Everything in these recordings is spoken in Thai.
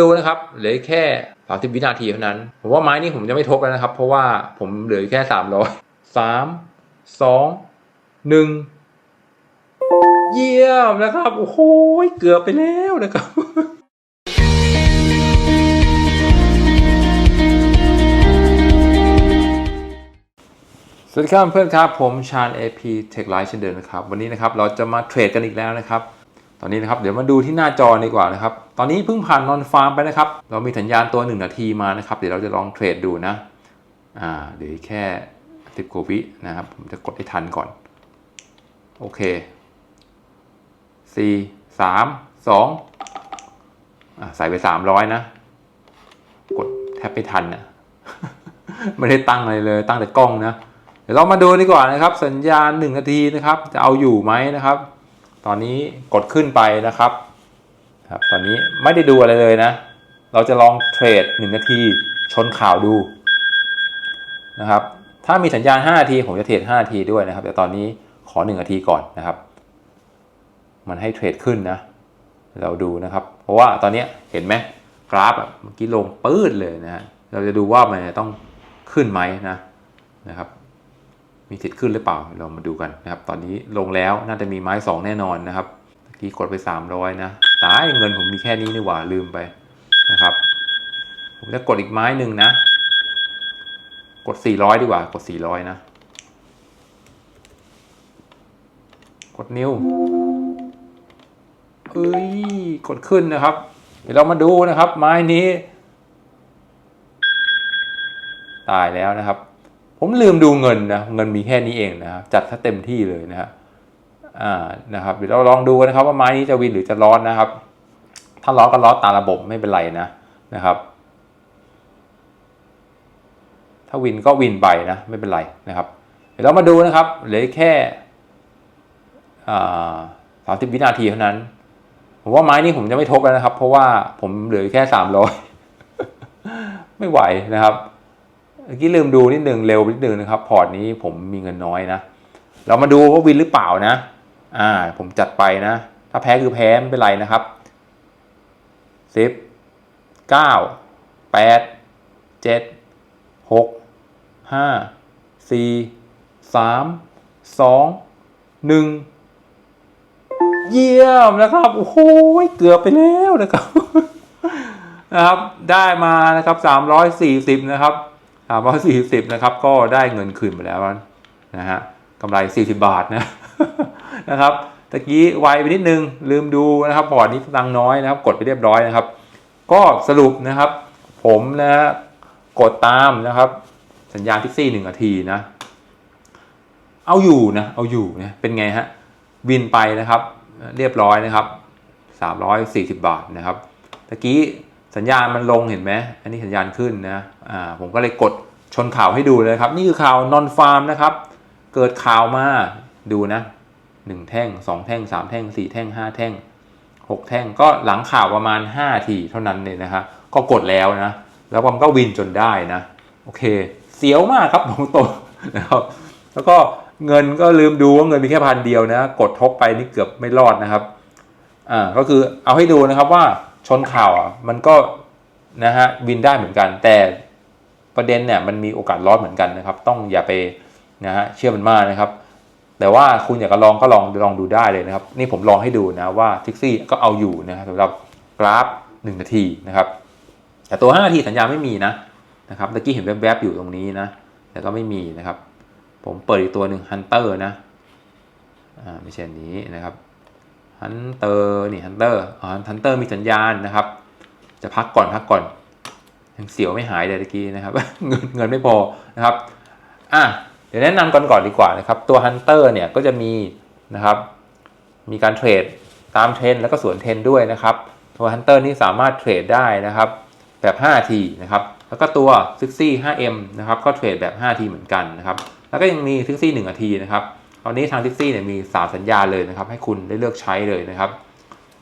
ดูนะครับเหลือแค่สามสิบวินาทีเท่านั้น ผมว่าไม้นี้ผมจะไม่ทบแล้วนะครับ เพราะว่าผมเหลือแค่สามร้อยสามสองหนึ่งเยี่ยมนะครับ โอ้โหเกือบไปแล้วนะครับสวัสดีครับเพื่อนครับ ผมชาญ AP Tech Live เช่นเดิมนะครับ วันนี้นะครับเราจะมาเทรดกันอีกแล้วนะครับ ตอนนี้นะครับเดี๋ยวมาดูที่หน้าจอดีกว่านะครับตอนนี้เพิ่งผ่านนอนฟาร์มไปนะครับ เรามีสัญญาณตัว 1 นาทีมานะครับ เดี๋ยวเราจะลองเทรดดูนะอ่าเดี๋ยวแค่สิบกว่าวินะครับ ผมจะกดให้ทันก่อน โอเคสี่สามสองอ่าใส่ไปสามร้อยนะ กดแทบไม่ทันนะไม่ได้ตั้งอะไรเลยตั้งแต่กล้องนะ เดี๋ยวเรามาดูดีกว่านะครับ สัญญาณ1นาทีนะครับ จะเอาอยู่ไหมนะครับ ตอนนี้กดขึ้นไปนะครับครับ ตอนนี้ไม่ได้ดูอะไรเลยนะ เราจะลองเทรด 1 นาทีชนข่าวดูนะครับ ถ้ามีสัญญาณ 5 นาที ผมจะเทรด 5 นาทีด้วยนะครับ แต่ตอนนี้ขอ 1 นาทีก่อนนะครับ มันให้เทรดขึ้นนะ เราดูนะครับ เพราะว่าตอนนี้เห็นไหมกราฟอะเมื่อกี้ลงปื้ดเลยนะฮะเราจะดูว่ามันต้องขึ้นไหมนะนะครับ มีสิทธิ์ขึ้นหรือเปล่า เรามาดูกันนะครับ ตอนนี้ลงแล้วน่าจะมีไม้สองแน่นอนนะครับเมื่อกี้กดไป 300 นะ ตายเงินผมมีแค่นี้นี่หว่าลืมไปนะครับ ผมจะกดอีกไม้หนึ่งนะ กด 400 ดีกว่ากด 400 นะ กดนิ้วเอ้ยกดขึ้นนะครับ เดี๋ยวเรามาดูนะครับ ไม้นี้ ตายแล้วนะครับ ผมลืมดูเงินนะเงินมีแค่นี้เองนะครับจัดถ้าเต็มที่เลยนะฮะอ่านะครับเดี๋ยวเราลองดูนะครับ ว่าไม้นี้จะวินหรือจะร้อนนะครับ ถ้าร้อนก็ร้อนตามระบบไม่เป็นไรนะนะครับ ถ้าวินก็วินไปนะไม่เป็นไรนะครับ เดี๋ยวเรามาดูนะครับเหลือแค่สามสิบวินาทีเท่านั้น ผมว่าไม้นี้ผมจะไม่ทบแล้วนะครับ เพราะว่าผมเหลือแค่สามร้อยไม่ไหวนะครับ เมื่อกี้ลืมดูนิดนึงเร็วนิดนึงนะครับ พอร์ตนี้ผมมีเงินน้อยนะ เรามาดูว่าวินหรือเปล่านะ อ่า ผมจัดไปนะ ถ้าแพ้คือแพ้ไม่เป็นไรนะครับสิบเก้าแปดเจ็ดหกห้าสี่สามสองหนึ่งเยี่ยมนะครับ โอ้โหเกือบไปแล้วนะครับ นะครับ ได้มานะครับสามร้อยสี่สิบนะครับ สามร้อยสี่สิบนะครับ ก็ได้เงินคืนไปแล้วนะฮะกำไรสี่สิบาทนะนะครับตะกี้ไวไปนิดนึงลืมดูนะครับพอร์ตนี้ตังน้อยนะครับ กดไปเรียบร้อยนะครับ ก็สรุปนะครับ ผมนะฮะกดตามนะครับ สัญญาณทิกซี่หนึ่งนาทีนะ เอาอยู่นะ เอาอยู่นะเป็นไงฮะวินไปนะครับ เรียบร้อยนะครับสามร้อยสี่สิบาทนะครับตะกี้ สัญญาณมันลงเห็นไหมอันนี้สัญญาณขึ้นนะอ่าผมก็เลยกดชนข่าวให้ดูเลยครับ นี่คือข่าวนอนฟาร์มนะครับ เกิดข่าวมาดูนะหนึ่งแท่งสองแท่งสามแท่งสี่แท่งห้าแท่งหกแท่งก็หลังข่าวประมาณห้าทีเท่านั้นเลยนะฮะก็กดแล้วนะ แล้วผมก็วินจนได้นะ โอเค เสียวมากครับผมตรงนะครับแล้วก็เงินก็ลืมดูว่าเงินมีแค่พันเดียวนะ กดทบไปนี่เกือบไม่รอดนะครับอ่าก็คือเอาให้ดูนะครับว่า ชนข่าวอะมันก็นะฮะวินได้เหมือนกัน แต่ประเด็นเนี่ยมันมีโอกาสรอดเหมือนกันนะครับ ต้องอย่าไปนะฮะเชื่อมันมากนะครับ แต่ว่าคุณอยากจะลองก็ลองลองดูได้เลยนะครับ นี่ผมลองให้ดูนะว่าทิกซี่ก็เอาอยู่นะครับสำหรับกราฟ 1 นาทีนะครับ แต่ตัว 5 นาทีสัญญาไม่มีนะนะครับตะกี้เห็นแวบๆอยู่ตรงนี้นะแต่ก็ไม่มีนะครับ ผมเปิดอีกตัวหนึ่งฮันเตอร์นะอ่าไม่ใช่นี้นะครับ ฮันเตอร์นี่ฮันเตอร์อ๋อฮันเตอร์มีสัญญาณนะครับ จะพักก่อนพักก่อนยังเสียวไม่หายเลยตะกี้นะครับเงินเงินไม่พอนะครับอะเดี๋ยวแนะนำก่อนก่อนดีกว่านะครับ ตัวฮันเตอร์เนี่ยก็จะมีนะครับ มีการเทรดตามเทรนแล้วก็สวนเทรนด้วยนะครับตัวฮันเตอร์นี่สามารถเทรดได้นะครับ แบบ 5 ทีนะครับ แล้วก็ตัวซิกซี่ 5M นะครับ ก็เทรดแบบ 5 ทีเหมือนกันนะครับ แล้วก็ยังมีซิกซี่1นาทีนะครับ ตอนนี้ทางซิกซี่เนี่ยมีสามสัญญาเลยนะครับ ให้คุณได้เลือกใช้เลยนะครับ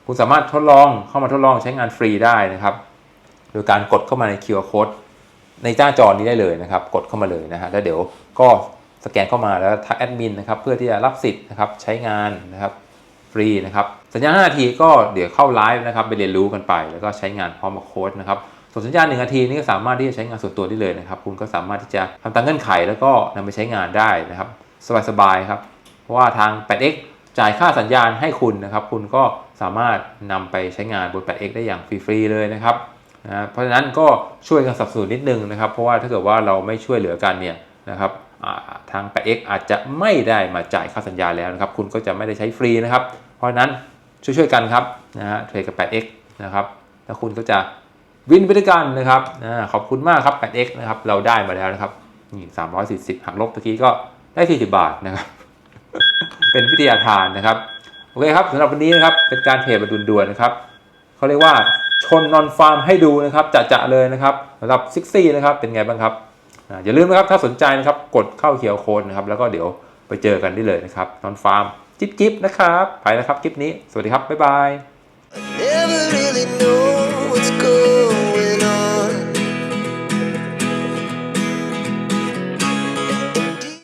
คุณสามารถทดลองเข้ามาทดลองใช้งานฟรีได้นะครับ โดยการกดเข้ามาใน QR Code ในหน้าจอนี้ได้เลยนะครับ กดเข้ามาเลยนะฮะแล้วเดี๋ยวก็สแกนเข้ามาแล้วทักแอดมินนะครับเพื่อที่จะรับสิทธิ์นะครับใช้งานนะครับฟรีนะครับสัญญา5นาทีก็เดี๋ยวเข้าไลฟ์นะครับไปเรียนรู้กันไป แล้วก็ใช้งานพร้อมกับโค้ดนะครับส่วนสัญญาณ1นาทีนี้ก็สามารถที่จะใช้งานส่วนตัวได้เลยนะครับ คุณก็สามารถที่จะทำตามเงื่อนไขแล้วก็นำไปใช้งานได้นะครับ สบายๆครับ ราะว่าทาง 8x จ่ายค่าสัญญาณให้คุณนะครับ คุณก็สามารถนำไปใช้งานบน 8x ได้อย่างฟรีๆเลยนะครับนะเพราะฉะนั้นก็ช่วยกันสนับสนุนนิดนึงนะครับ เพราะว่าถ้าเกิดว่าเราไม่ช่วยเหลือกันเนี่ยนะครับอ่าทาง 8x อาจจะไม่ได้มาจ่ายค่าสัญญาแล้วนะครับ คุณก็จะไม่ได้ใช้ฟรีนะครับ เพราะฉะนั้นช่วยๆกันครับนะฮะเทรดกับ 8x นะครับแล้วคุณก็จะวินไปด้วยกันนะครับอาขอบคุณมากครับ 8x นะครับเราได้มาแล้วนะครับนี่340หักลบตะกี้ก็ได้40บาทนะครับ เป็นวิทยาทานนะครับโอเคครับสำหรับวันนี้นะครับเป็นการเทรดแบบด่วนๆนะครับเขาเรียกว่าชนนอนฟาร์มให้ดูนะครับจะๆเลยนะครับสำหรับซิกซี่นะครับเป็นไงบ้างครับอย่าลืมนะครับถ้าสนใจนะครับกดเข้าเคียวโค้ดนะครับแล้วก็เดี๋ยวไปเจอกันได้เลยนะครับนอนฟาร์มจิ๊บๆนะครับไปแล้วครับคลิปนี้สวัสดีครับบ๊ายบาย